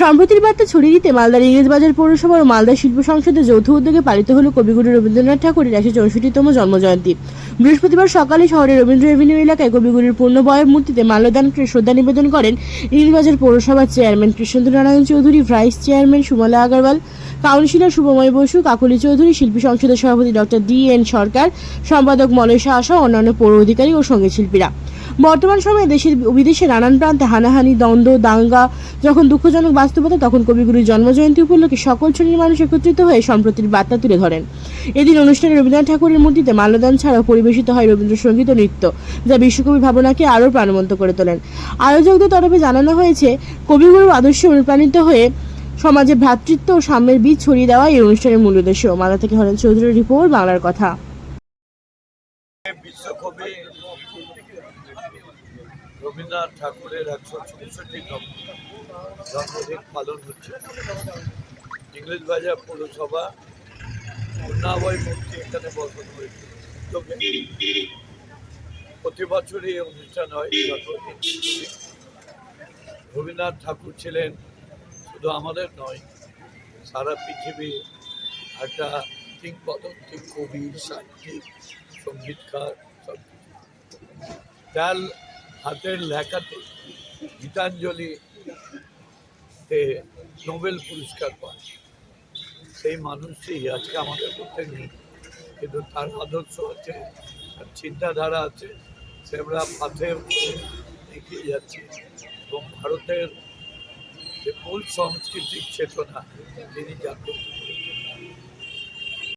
সম্প্রতির বার্তা ছড়িয়ে দিতে মালদার ইংরেজবাজার পৌরসভা ও মালদা শিল্প সংসদের যৌথ উদ্যোগে পালিত হল কবিগুরু রবীন্দ্রনাথ ঠাকুরের একশো চৌষট্টিতম জন্মজয়ন্তী। বৃহস্পতিবার সকালে শহরের রবীন্দ্র এভিনিউ এলাকায় কবিগুরুর পূর্ণবয়ের মূর্তিতে মাল্যদান করে শ্রদ্ধা নিবেদন করেন ইংরেজবাজার পৌরসভার chairman Krishnendra Narayan Chowdhury, vice chairman Sumla Agarwal, councillor Shubhamoy Basu, Kakuli Chowdhury, শিল্পী সংসদের সভাপতি ডক্টর ডি এন সরকার, সম্পাদক মলয় শাহ অন্যান্য পৌর অধিকারী ও সংগীত শিল্পীরা বর্তমান সময়ে দেশের বিদেশে নানান প্রান্তে হানাহানি, দ্বন্দ্ব, দাঙ্গা যখন দুঃখজনক বাস্তবতা, তখন কবিগুরুর জন্মজয়ন্তী উপলক্ষে সকল শ্রেণির মানুষ একত্রিত হয়ে সম্প্রতির বার্তা তুলে ধরেন। এদিন অনুষ্ঠানে রবীন্দ্রনাথ ঠাকুরের মূর্তিতে মাল্যদান ছাড়াও পরিবেশিত হয় রবীন্দ্রসঙ্গীত ও নৃত্য, যা বিশ্বকবি ভাবনাকে আরও প্রাণবন্ত করে তোলেন। আয়োজকদের তরফে জানানো হয়েছে কবিগুরুর আদর্শে অনুপ্রাণিত হয়ে সমাজে ভ্রাতৃত্ব ও সাম্যের বীজ ছড়িয়ে দেওয়া এই অনুষ্ঠানের মূল উদ্দেশ্য। মালা থেকে হরেন চৌধুরীর রিপোর্ট, বাংলার কথা। বিশ্বকবি রবীন্দ্রনাথ ঠাকুরের একশো চৌষট্টিতম জন্মদিন পালন হচ্ছে। ইংরেজ বাজার পৌরসভা পূর্ণাবয় মূর্তি এখানে বসত হয়েছে। উদ্যোগে প্রতি বছরই এই অনুষ্ঠান হয় রবীন্দ্রনাথ ঠাকুর ছিলেন শুধু আমাদের নয়, সারা পৃথিবী একটা কিংবদন্তি কবি, সাহিত্যিক সঙ্গীতকার সব কিছু। তার হাতের লেখাতে গীতাঞ্জলিতে নোবেল পুরস্কার পায়। সেই মানুষটি আজকে আমাদের মধ্যে নেই। কিন্তু তার আদর্শ আছে, তার চিন্তাধারা আছে, সে আমরা পাথে এগিয়ে যাচ্ছি। এবং ভারতের যে মূল সাংস্কৃতিক চেতনা, তিনি জাগ্রত করেছেন।